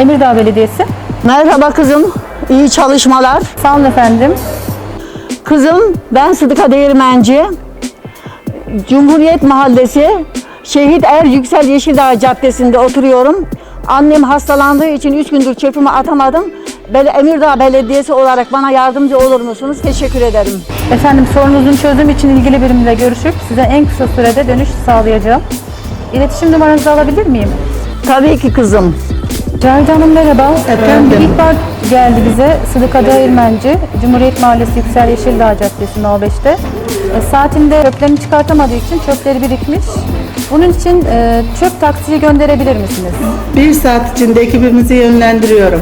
Emirdağ Belediyesi. Merhaba kızım. İyi çalışmalar. Sağ olun efendim. Kızım ben Sıdıka Değirmenci. Cumhuriyet Mahallesi Şehit Er Yüksel Yeşildağ Caddesi'nde oturuyorum. Annem hastalandığı için 3 gündür çöpümü atamadım. Emirdağ Belediyesi olarak bana yardımcı olur musunuz? Teşekkür ederim. Efendim sorunuzun çözüm için ilgili birimle görüşüp size en kısa sürede dönüş sağlayacağım. İletişim numaranızı alabilir miyim? Tabii ki kızım. Cahide Hanım merhaba. Efendim? Bir ihbar geldi bize. Sıdıka Değirmenci, Cumhuriyet Mahallesi Yüksel Yeşildağ Caddesi No 5'te. E, saatinde çöplerini çıkartamadığı için çöpleri birikmiş. Bunun için e, çöp taksiyi gönderebilir misiniz? Bir saat içinde ekibimizi yönlendiriyorum.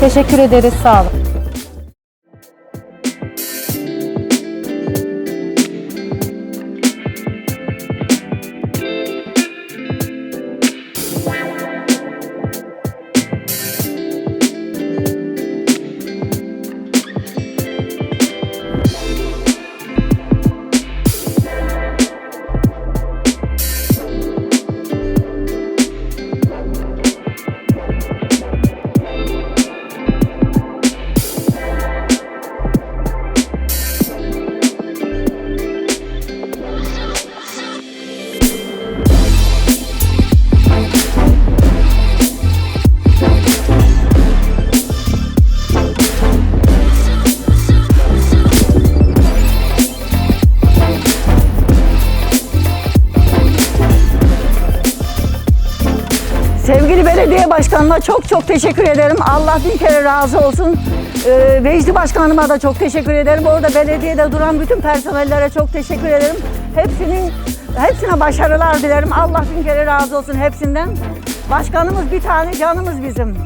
Teşekkür ederiz. Sağ olun. Sevgili belediye başkanıma çok çok teşekkür ederim. Allah bin kere razı olsun. Ee, Vecdi başkanıma da çok teşekkür ederim. Orada belediyede duran bütün personellere çok teşekkür ederim. Hepsinin hepsine başarılar dilerim. Allah bin kere razı olsun hepsinden. Başkanımız bir tane, canımız bizim.